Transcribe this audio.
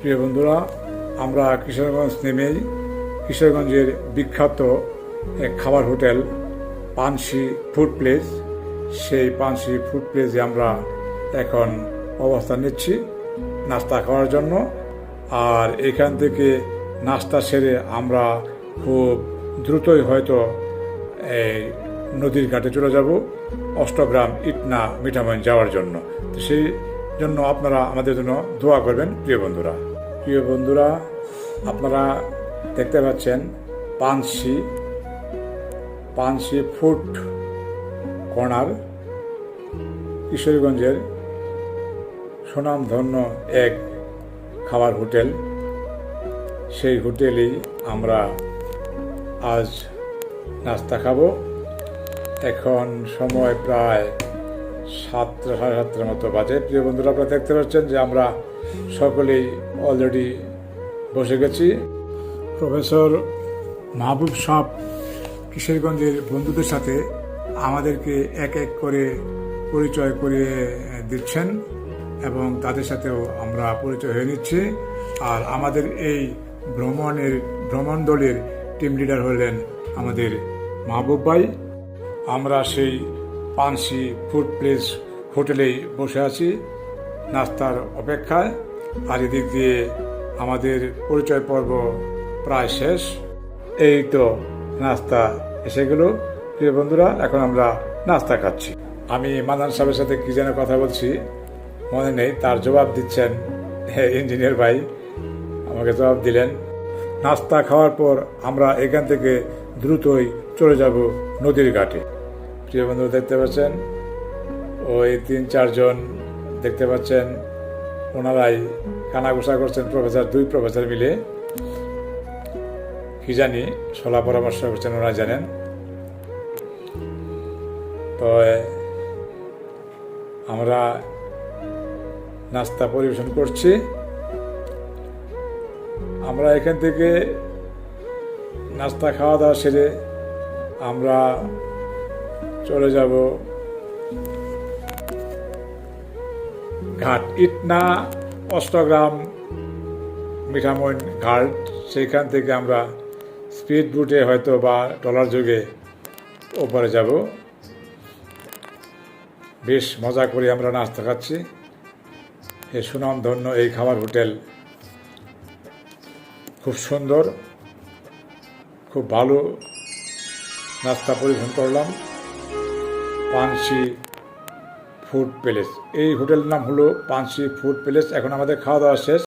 প্রিয় বন্ধুরা, আমরা কিশোরগঞ্জ নেমেই কিশোরগঞ্জের বিখ্যাত এক খাবার হোটেল, পানসি ফুড প্লেস। সেই পানসি ফুড প্লেসে আমরা এখন অবস্থান নিচ্ছি নাস্তা খাওয়ার জন্য। আর এখান থেকে নাস্তা সেরে আমরা খুব দ্রুতই হয়তো এই নদীর ঘাটে চলে যাব, অষ্টগ্রাম ইটনা মিঠামইন যাওয়ার জন্য। তো সেই জন্য আপনারা আমাদের জন্য দোয়া করবেন, প্রিয় বন্ধুরা। প্রিয় বন্ধুরা, আপনারা দেখতে পাচ্ছেন পানসি পানসি ফুড কর্নার, কিশোরগঞ্জের সুনামধন্য এক খাবার হোটেল। সেই হোটেলেই আমরা আজ নাস্তা খাব। এখন সময় প্রায় সাতটা, সাড়ে সাতটার মতো বাজে। প্রিয় বন্ধুরা, আপনারা দেখতে পাচ্ছেন যে আমরা সকলেই অলরেডি বসে গেছি। প্রফেসর মাহবুব সাহ কিশোরগঞ্জের বন্ধুদের সাথে আমাদেরকে এক এক করে পরিচয় করিয়ে দিচ্ছেন এবং তাদের সাথেও আমরা পরিচয় হয়ে নিচ্ছি। আর আমাদের এই ভ্রমণের, ভ্রমণ দলের টিম লিডার হলেন আমাদের মাহবুব ভাই। আমরা সেই পানসি ফুড প্লেস হোটেলেই বসে আছি। নাস্তার অপেক্ষায়। আর এদিক দিয়ে আমাদের পরিচয় পর্ব প্রায় শেষ। এই তো নাস্তা এসে গেল। প্রিয় বন্ধুরা, এখন আমরা নাস্তা খাচ্ছি। আমি মাদান সাহেবের সাথে কি যেন কথা বলছি, মনে নেই। তার জবাব দিচ্ছেন ইঞ্জিনিয়ার ভাই। আমাকে জবাব দিলেন, নাস্তা খাওয়ার পর আমরা এখান থেকে দ্রুতই চলে যাব নদীর ঘাটে। প্রিয় বন্ধু, দেখতে পাচ্ছেন? ওই তিন, চারজন দেখতে পাচ্ছেন। ওনারাই কানাঘোষা করছেন প্রফেসর, দুই প্রফেসর মিলে। কি জানি সলা পরামর্শ করছেন ওনারা জানেন। তো আমরা নাস্তা পরিবেশন করছি। আমরা এখান থেকে নাস্তা খাওয়া দাওয়া সেরে আমরা চলে যাব। ঘাট ইটনা, অষ্টগ্রাম, মিঠামইন ঘাট, সেইখান থেকে আমরা স্পিড বুটে হয়তো বা ট্রলার যুগে ওপারে যাব। বেশ মজা করে আমরা নাস্তা খাচ্ছি। এই সুনামধন্য এই খাবার হোটেল খুব সুন্দর, খুব ভালো নাস্তা পরিবেশন করলাম। Panshi food palace. এই হোটেলের নাম হলো পানসি ফুড প্যালেস। এখন আমাদের খাওয়া দাওয়া শেষ।